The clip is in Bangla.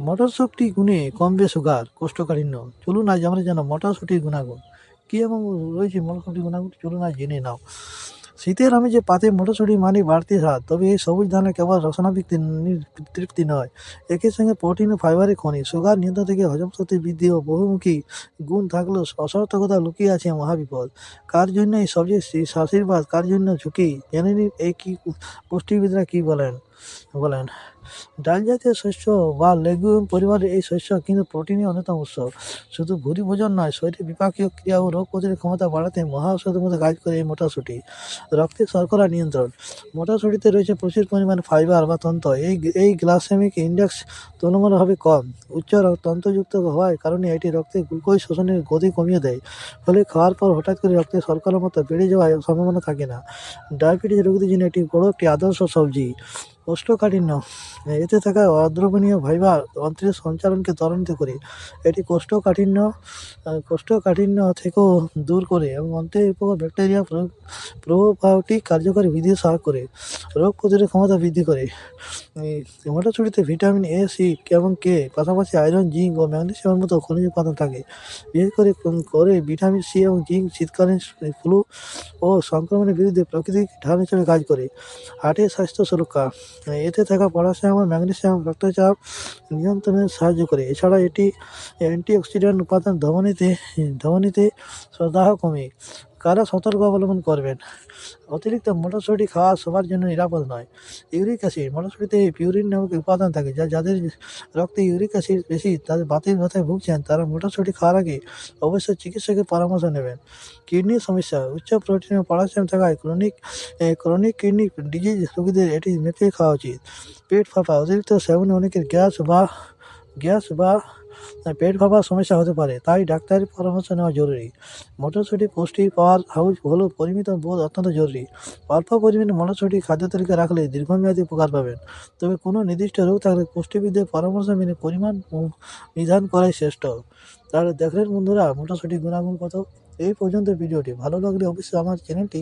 মটরশুঁটি গুণে কমবে সুগার, কোষ্ঠকাঠিন্য। চলুন আজ আমরা জানো মটরশুঁটির গুণাগুণ। কী এবং রয়েছে মটরশুঁটির গুণাগুণ? চলুন আজ জেনে নাও। শীতের আমি যে পাতে মটরশুঁটি মানে বাড়তি স্বাদ, তবে এই সবুজ ধানে কেবল রসনাবৃত্তি তৃপ্তি নয়। একই সঙ্গে প্রোটিন ও ফাইবারের খনি সুগার নিয়ন্ত্রণ থেকে হজম শক্তি বৃদ্ধি ও বহুমুখী গুণ থাকলেও অসতর্কতা লুকিয়ে আছে মহাবিপদ। কার জন্য এই সবচেয়ে আশীর্বাদ কার জন্য ঝুঁকি? জেনে নিন এই কি পুষ্টিবিদরা কি বলেন? বলেন ডাল জাতীয় শস্য বা লেগুম পরিবারের এই শস্য কিন্তু প্রোটিনের অন্যতম উৎস। শুধু ভুরি ভোজন নয়, শরীরে বিপাকীয় ক্রিয়া ও রোগ প্রতিরোধ ক্ষমতা বাড়াতে মহা ঔষধের মতো কাজ করে এই মটরশুঁটি। রক্তে শর্করা নিয়ন্ত্রণ। মটরশুঁটিতে রয়েছে প্রচুর পরিমাণে ফাইবার বা তন্ত্র এই এই গ্লাসেমিক ইন্ডেক্স তুলনামূলকভাবে কম। উচ্চ তন্ত্রযুক্ত হওয়ার কারণে এটি রক্তে গ্লুকোজ শোষণের গতি কমিয়ে দেয়। ফলে খাওয়ার পর হঠাৎ করে রক্তে শর্করার মতো বেড়ে যাওয়ার সম্ভাবনা থাকে না। ডায়াবেটিস রোগীদের জন্য এটি বড় একটি আদর্শ সবজি। কোষ্ঠকাঠিন্য এতে থাকা অদ্রবণীয় ফাইবার অন্ত্রের সঞ্চালনকে ত্বরান্বিত করে। এটি কোষ্ঠকাঠিন্য কোষ্ঠকাঠিন্য থেকেও দূর করে এবং অন্ত্রের উপর ব্যাকটেরিয়া প্রোবায়োটিক কার্যকরী বৃদ্ধি সাহায্য করে। রোগ প্রতিরোধ ক্ষমতা বৃদ্ধি করে। মটরশুঁটিতে ভিটামিন এ, সি এবং কে, পাশাপাশি আয়রন, জিঙ্ক ও ম্যাগনেসিয়ামের মতো খনিজ উপাদান থাকে। বিশেষ করে করে ভিটামিন সি এবং জিঙ্ক শীতকালীন ফ্লু ও সংক্রমণের বিরুদ্ধে প্রাকৃতিক ঢাল হিসেবে কাজ করে। হার্টের স্বাস্থ্য সুরক্ষা। এতে থাকা পটাশিয়াম ও ম্যাগনেশিয়াম রক্তচাপ নিয়ন্ত্রণে সাহায্য করে। এছাড়া এটি অ্যান্টিঅক্সিডেন্ট উপাদান ধমনীতে ধমনীতে সদাহ কমে। কারা সতর্ক অবলম্বন করবেন। অতিরিক্ত মটরশুঁটি খাওয়া সবার জন্য নিরাপদ নয়। ইউরিক অ্যাসিড, মটরশুঁটিতে পিউরিন নামক উপাদান থাকে যা যাদের রক্তে ইউরিক অ্যাসিড বেশি তাদের বাতিল ব্যথায় ভুগছেন, তারা মটরশুঁটি খাওয়ার আগে অবশ্যই চিকিৎসকের পরামর্শ নেবেন। কিডনির সমস্যা, উচ্চ প্রোটিন ও থাকায় ক্রনিক ক্রনিক কিডনি ডিজিজ রোগীদের এটি মেপে খাওয়া উচিত। পেট ফাঁপা, অতিরিক্ত সেবনে অনেকের গ্যাস বা গ্যাস বা পেট ফাঁপার সমস্যা হতে পারে, তাই ডাক্তারের পরামর্শ নেওয়া জরুরি। মটরশুঁটি পুষ্টি পাওয়ার হাউস হলো পরিমিত বোধ অত্যন্ত জরুরি। অল্প পরিমাণে মটরশুঁটি খাদ্য তালিকা রাখলে দীর্ঘমেয়াদী উপকার পাবেন। তবে কোনো নির্দিষ্ট রোগ থাকলে পুষ্টিবিদদের পরামর্শ মেনে পরিমাণ নিধান করাই শ্রেষ্ঠ। তাহলে দেখলেন বন্ধুরা মটরশুঁটি গুণাগুণ কত? এই পর্যন্ত ভিডিওটি। ভালো লাগলে অবশ্যই আমার চ্যানেলটি